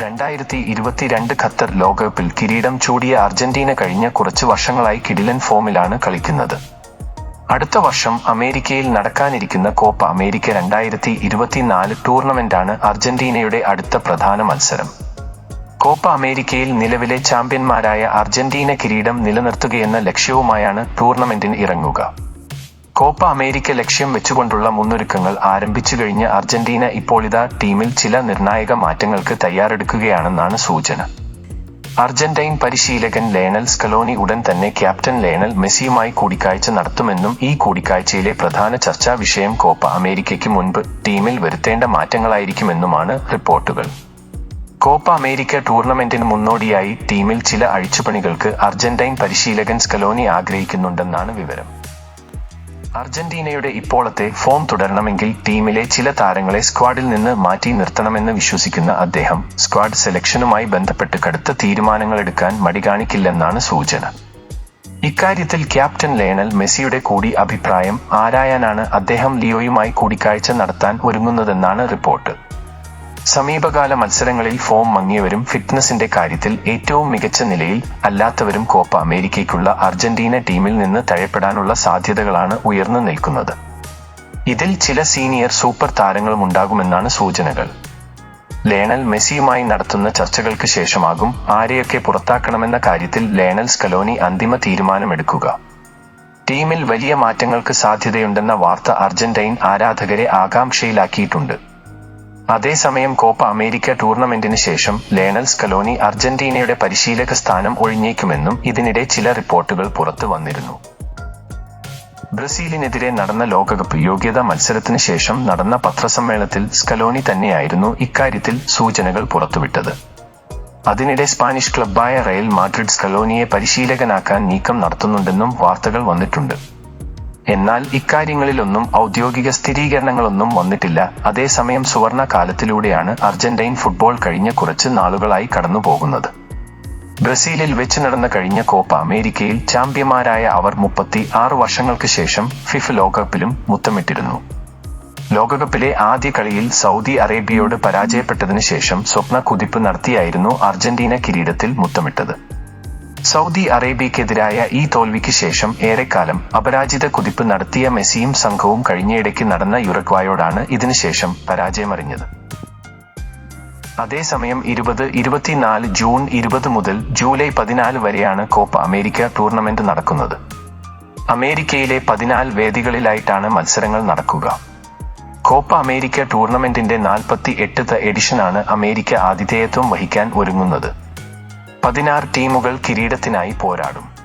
രണ്ടായിരത്തി ഇരുപത്തിരണ്ട് ഖത്തർ ലോകകപ്പിൽ കിരീടം ചൂടിയ അർജന്റീന കഴിഞ്ഞ കുറച്ച് വർഷങ്ങളായി കിടിലൻ ഫോമിലാണ് കളിക്കുന്നത്. അടുത്ത വർഷം അമേരിക്കയിൽ നടക്കാനിരിക്കുന്ന കോപ്പ അമേരിക്ക രണ്ടായിരത്തി ഇരുപത്തിനാല് ടൂർണമെന്റാണ് അർജന്റീനയുടെ അടുത്ത പ്രധാന മത്സരം. കോപ്പ അമേരിക്കയിൽ നിലവിലെ ചാമ്പ്യന്മാരായ അർജന്റീന കിരീടം നിലനിർത്തുകയെന്ന ലക്ഷ്യവുമായാണ് ടൂർണമെന്റിന് ഇറങ്ങുക. കോപ്പ അമേരിക്ക ലക്ഷ്യം വെച്ചുകൊണ്ടുള്ള മുന്നൊരുക്കങ്ങൾ ആരംഭിച്ചു കഴിഞ്ഞ അർജന്റീന ഇപ്പോൾ ഇതാ ടീമിൽ ചില നിർണായക മാറ്റങ്ങൾക്ക് തയ്യാറെടുക്കുകയാണെന്നാണ് സൂചന. അർജന്റൈൻ പരിശീലകൻ ലേണൽ സ്കലോനി ഉടൻ തന്നെ ക്യാപ്റ്റൻ ലേണൽ മെസ്സിയുമായി കൂടിക്കാഴ്ച നടത്തുമെന്നും ഈ കൂടിക്കാഴ്ചയിലെ പ്രധാന ചർച്ചാ വിഷയം കോപ്പ അമേരിക്കയ്ക്ക് മുൻപ് ടീമിൽ വരുത്തേണ്ട മാറ്റങ്ങളായിരിക്കുമെന്നുമാണ് റിപ്പോർട്ടുകൾ. കോപ്പ അമേരിക്ക ടൂർണമെന്റിന് മുന്നോടിയായി ടീമിൽ ചില അഴിച്ചുപണികൾക്ക് അർജന്റൈൻ പരിശീലകൻ സ്കലോനി ആഗ്രഹിക്കുന്നുണ്ടെന്നാണ് വിവരം. അർജന്റീനയുടെ ഇപ്പോഴത്തെ ഫോം തുടരണമെങ്കിൽ ടീമിലെ ചില താരങ്ങളെ സ്ക്വാഡിൽ നിന്ന് മാറ്റി നിർത്തണമെന്ന് വിശ്വസിക്കുന്ന അദ്ദേഹം സ്ക്വാഡ് സെലക്ഷനുമായി ബന്ധപ്പെട്ട് കടുത്ത തീരുമാനങ്ങൾ എടുക്കാൻ മടി കാണിക്കില്ലെന്നാണ് സൂചന. ഇക്കാര്യത്തിൽ ക്യാപ്റ്റൻ ലയണൽ മെസ്സിയുടെ കൂടി അഭിപ്രായം ആരായാനാണ് അദ്ദേഹം ലിയോയുമായി കൂടിക്കാഴ്ച നടത്താൻ ഒരുങ്ങുന്നതെന്നാണ് റിപ്പോർട്ട്. സമീപകാല മത്സരങ്ങളിൽ ഫോം മങ്ങിയവരും ഫിറ്റ്നസിന്റെ കാര്യത്തിൽ ഏറ്റവും മികച്ച നിലയിൽ അല്ലാത്തവരും കോപ്പ അമേരിക്കയ്ക്കുള്ള അർജന്റീന ടീമിൽ നിന്ന് തഴയപ്പെടാനുള്ള സാധ്യതകളാണ് ഉയർന്നു നിൽക്കുന്നത്. ഇതിൽ ചില സീനിയർ സൂപ്പർ താരങ്ങളും ഉണ്ടാകുമെന്നാണ് സൂചനകൾ. ലേണൽ മെസ്സിയുമായി നടത്തുന്ന ചർച്ചകൾക്ക് ശേഷമാകും ആരെയൊക്കെ പുറത്താക്കണമെന്ന കാര്യത്തിൽ ലേണൽ സ്കലോനി അന്തിമ തീരുമാനമെടുക്കുക. ടീമിൽ വലിയ മാറ്റങ്ങൾക്ക് സാധ്യതയുണ്ടെന്ന വാർത്ത അർജന്റൈൻ ആരാധകരെ ആകാംക്ഷയിലാക്കിയിട്ടുണ്ട്. അതേസമയം കോപ്പ അമേരിക്ക ടൂർണമെന്റിന് ശേഷം ലേണൽ സ്കലോനി അർജന്റീനയുടെ പരിശീലക സ്ഥാനം ഒഴിഞ്ഞേക്കുമെന്നും ഇതിനിടെ ചില റിപ്പോർട്ടുകൾ പുറത്തു വന്നിരുന്നു. ബ്രസീലിനെതിരെ നടന്ന ലോകകപ്പ് യോഗ്യതാ മത്സരത്തിന് ശേഷം നടന്ന പത്രസമ്മേളനത്തിൽ സ്കലോനി തന്നെയായിരുന്നു ഇക്കാര്യത്തിൽ സൂചനകൾ പുറത്തുവിട്ടത്. അതിനിടെ സ്പാനിഷ് ക്ലബ്ബായ റയൽ മാഡ്രിഡ് സ്കലോനിയെ പരിശീലകനാക്കാൻ നീക്കം നടത്തുന്നുണ്ടെന്നും വാർത്തകൾ വന്നിട്ടുണ്ട്. എന്നാൽ ഇക്കാര്യങ്ങളിലൊന്നും ഔദ്യോഗിക സ്ഥിരീകരണങ്ങളൊന്നും വന്നിട്ടില്ല. അതേസമയം സുവർണ കാലത്തിലൂടെയാണ് അർജന്റൈൻ ഫുട്ബോൾ കഴിഞ്ഞ കുറച്ച് നാളുകളായി കടന്നുപോകുന്നത്. ബ്രസീലിൽ വെച്ച് നടന്ന കഴിഞ്ഞ കോപ്പ അമേരിക്കയിൽ ചാമ്പ്യന്മാരായ അവർ മുപ്പത്തി ആറ് വർഷങ്ങൾക്ക് ശേഷം ഫിഫ് ലോകകപ്പിലും മുത്തമിട്ടിരുന്നു. ലോകകപ്പിലെ ആദ്യ കളിയിൽ സൗദി അറേബ്യയോട് പരാജയപ്പെട്ടതിനു ശേഷം സ്വപ്ന കുതിപ്പ് നടത്തിയായിരുന്നു അർജന്റീന കിരീടത്തിൽ മുത്തമിട്ടത്. സൗദി അറേബ്യക്കെതിരായ ഈ തോൽവിക്ക് ശേഷം ഏറെക്കാലം അപരാജിത കുതിപ്പ് നടത്തിയ മെസ്സിയും സംഘവും കഴിഞ്ഞയിടയ്ക്ക് നടന്ന യുറഗ്വായോടാണ് ഇതിനുശേഷം പരാജയമറിഞ്ഞത്. അതേസമയം ഇരുപത് ഇരുപത്തിനാല് ജൂൺ ഇരുപത് മുതൽ ജൂലൈ പതിനാല് വരെയാണ് കോപ്പ അമേരിക്ക ടൂർണമെന്റ് നടക്കുന്നത്. അമേരിക്കയിലെ പതിനാല് വേദികളിലായിട്ടാണ് മത്സരങ്ങൾ നടക്കുക. കോപ്പ അമേരിക്ക ടൂർണമെന്റിന്റെ നാൽപ്പത്തി എട്ടത്തെ എഡിഷനാണ് അമേരിക്ക ആതിഥേയത്വം വഹിക്കാൻ ഒരുങ്ങുന്നത്. പതിനാറ് ടീമുകൾ കിരീടത്തിനായി പോരാടും.